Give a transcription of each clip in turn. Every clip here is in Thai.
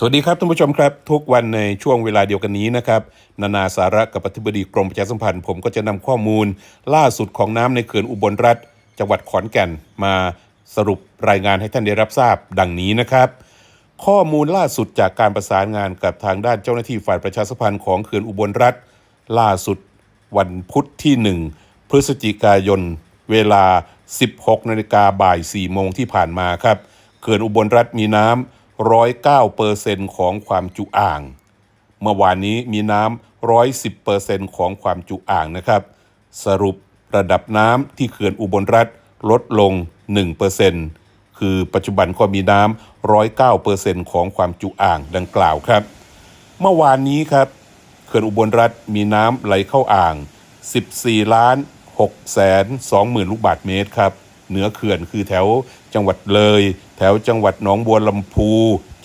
สวัสดีครับท่านผู้ชมครับ ทุกวันในช่วงเวลาเดียวกันนี้นะครับ นานาสาระกับอธิบดีกรมประชาสัมพันธ์ ผมก็จะนำข้อมูล ล่าสุดของน้ำในเขื่อนอุบลรัฐ จังหวัดขอนแก่นมาสรุปรายงานให้ท่านได้รับทราบดังนี้นะครับ ข้อมูลล่าสุดจากการประสานงานกับทางด้านเจ้าหน้าที่ฝ่ายประชาสัมพันธ์ของเขื่อนอุบลรัฐ ล่าสุดวันพุธที่ 1 พฤศจิกายน เวลา 16นาฬิกาบ่าย 4 โมงที่ผ่านมาครับเขื่อนอุบลรัฐมีน้ำ 109เปอร์เซ็นต์ของความจุอ่าง เมื่อวานนี้มีน้ำ110เปอร์เซ็นต์ของความจุอ่างนะครับ สรุประดับน้ำที่เขื่อนอุบลรัฐลดลง1เปอร์เซ็นต์คือปัจจุบันก็มีน้ำ109เปอร์เซ็นต์ของความจุอ่างดังกล่าวครับ เมื่อวานนี้ครับเขื่อนอุบลรัฐมีน้ำไหลเข้าอ่าง 14 ล้าน6แสน2หมื่นลูกบาทเมตรครับ เหนือเขื่อนคือแถวจังหวัดเลย แถวจังหวัดหนองบัวลำพู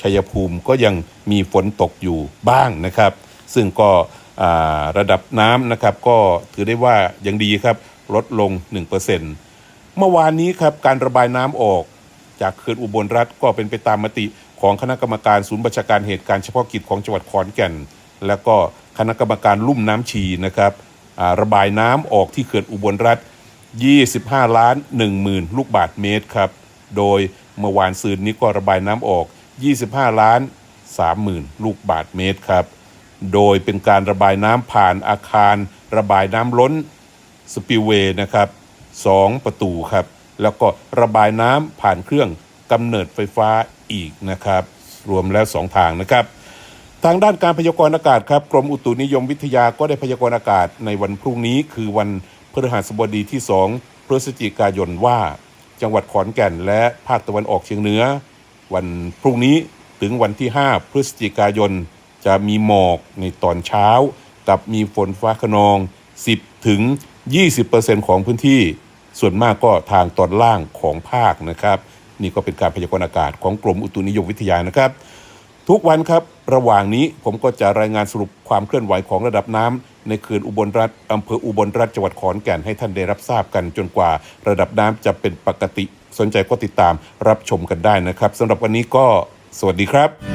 ชัยภูมิก็ยังมีฝนตกอยู่บ้างนะครับ ซึ่งก็ระดับน้ำนะครับก็ถือได้ว่ายังดีครับลดลง 1%เมื่อวานนี้ครับการระบายน้ำออกจากเขื่อนอุบลรัฐก็เป็นไปตามมติของคณะกรรมการศูนย์บัญชาการเหตุการณ์เฉพาะกิจของจังหวัดขอนแก่น และก็คณะกรรมการลุ่มน้ำชีนะครับระบายน้ำออกที่เขื่อนอุบลรัฐ 25 ล้าน1หมื่นลูกบาทเมตรครับ โดยเมื่อวานซืนนี้ก็ระบายน้ำออก 25 ล้าน3หมื่นลูกบาทเมตรครับ โดยเป็นการระบายน้ำผ่านอาคาร ระบายน้ำล้นสปิเวย์นะครับสองประตูครับ แล้วก็ระบายน้ำผ่านเครื่องกำเนิดไฟฟ้าอีกนะครับ รวมแล้ว 2 ทางนะครับทางด้านการพยากรณ์อากาศครับกรมอุตุนิยมวิทยาก็ได้พยากรณ์อากาศในวันพรุ่งนี้คือวัน พฤหัสบดีที่ 2 พฤศจิกายนว่า จังหวัดขอนแก่นและภาคตะวันออกเฉียงเหนือ วันพรุ่งนี้ถึงวันที่ 5 พฤศจิกายน จะมีหมอกในตอนเช้า กับมีฝนฟ้าขนอง 10 ถึง 20%ของพื้นที่ ส่วนมากก็ทางตอนล่างของภาคนะครับ นี่ก็เป็นการพยากรณ์อากาศของกรมอุตุนิยมวิทยานะครับ ทุกวันครับ ระหว่างนี้ผมก็จะรายงานสรุปความเคลื่อนไหวของระดับน้ำในเขื่อนอุบลรัฐอำเภออุบลรัฐจังหวัดขอนแก่นให้ท่านได้รับทราบกันจนกว่า ระดับน้ำจะเป็นปกติ สนใจก็ติดตามรับชมกันได้นะครับสำหรับวันนี้ก็สวัสดีครับ